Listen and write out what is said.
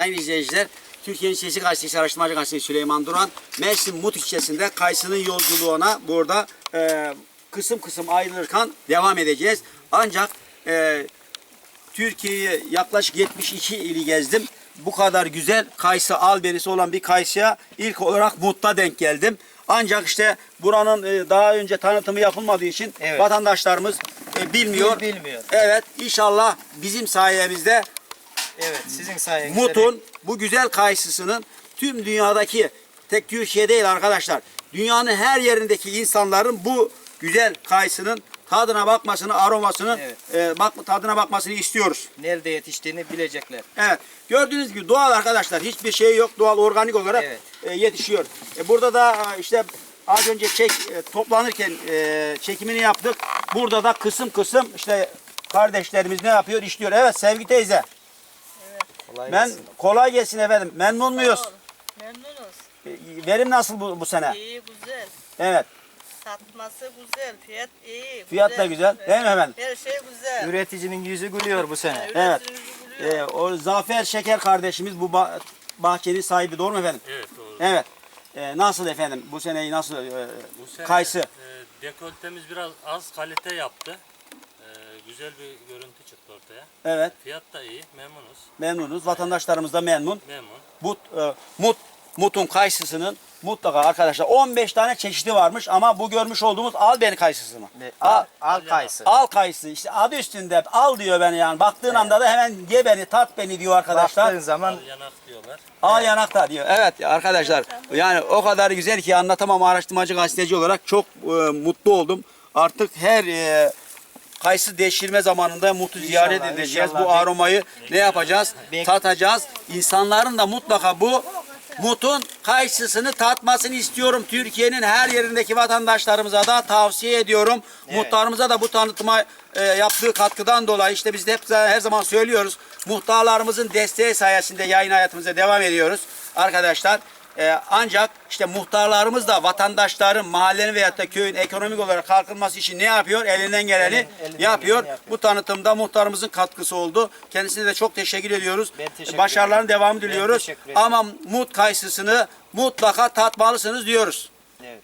Sayın izleyiciler, Türkiye'nin Sesi Gazetesi Araştırmacı Gazetesi Süleyman Duran, Mersin Mut ilçesinde Kayısı'nın yolculuğuna burada e, kısım kısım ayrılırken devam edeceğiz. Ancak e, Türkiye'yi yaklaşık 72 ili gezdim. Bu kadar güzel kayısı albenisi olan bir kayısıya ilk olarak Mut'ta denk geldim. Ancak işte buranın e, daha önce tanıtımı yapılmadığı için Evet. vatandaşlarımız e, bilmiyor. Bil- bilmiyor. Evet inşallah bizim sayemizde Evet sizin sayenizde. Mut'un bu güzel kayısısının tüm dünyadaki tek Türkiye değil arkadaşlar. Dünyanın her yerindeki insanların bu güzel kayısının tadına bakmasını, aromasını, Evet. e, bak, tadına bakmasını istiyoruz. Nerede yetiştiğini bilecekler. Evet. Gördüğünüz gibi doğal arkadaşlar. Hiçbir şey yok. Doğal organik olarak Evet. e, yetişiyor. E, burada da e, işte az önce çek e, toplanırken e, çekimini yaptık. Burada da kısım kısım işte kardeşlerimiz ne yapıyor? işliyor. Evet Sevgi teyze. Kolay Ben gelsin. kolay gelsin efendim. Memnun muyuz? Memnunuz. E, Verim nasıl bu, bu sene? İyi, güzel. Evet. Satması güzel, fiyat iyi. Fiyat da güzel, değil mi efendim? Her şey güzel. Üreticinin yüzü gülüyor bu sene. Evet. Üreticimizi buluyor. E, o Zafer Şeker kardeşimiz bu ba- bahçenin sahibi doğru mu efendim? Evet doğru. Evet. E, nasıl efendim? Bu seneyi nasıl e, Bu sene kayısı? e, dekoltemiz biraz az kalite yaptı. E, güzel bir görüntü çıktı ortaya. Evet. Fiyat da iyi, memnunuz. Memnunuz. Vatandaşlarımız da memnun. Memnun. Mut, e, mut, mutun kayısısının mutlaka arkadaşlar 15 tane çeşidi varmış ama bu görmüş olduğumuz albeni kayısı mı? Ne? Al, Al, al kayısı. al kayısı işte adı üstünde al diyor beni yani baktığın anda da hemen ye beni tat beni diyor arkadaşlar. Baktığın zaman Al yanak diyorlar. Al yanakta diyor. Evet arkadaşlar yani o kadar güzel ki anlatamam araştırmacı gazeteci olarak çok e, mutlu oldum. Artık her e, kayısı deşirme zamanında mutu ziyaret edeceğiz. Bu aromayı ne yapacağız? Tatacağız. İnsanların da mutlaka bu mutun kayısısını tatmasını istiyorum. Türkiye'nin her yerindeki vatandaşlarımıza da tavsiye ediyorum. Muhtarımıza da bu tanıtıma e, yaptığı katkıdan dolayı işte biz de hep her zaman söylüyoruz. Muhtarlarımızın desteği sayesinde yayın hayatımıza devam ediyoruz arkadaşlar. E, ancak işte muhtarlarımız da vatandaşların mahallenin veyahut da köyün ekonomik olarak kalkınması için ne yapıyor? Elinden geleni elinden yapıyor. geleni yapıyor. Bu tanıtımda muhtarımızın katkısı oldu. Kendisine de çok teşekkür ediyoruz. Ben teşekkür Başarıların ederim. devamı diliyoruz. Ama mut kayısısını mutlaka tatmalısınız diyoruz. evet.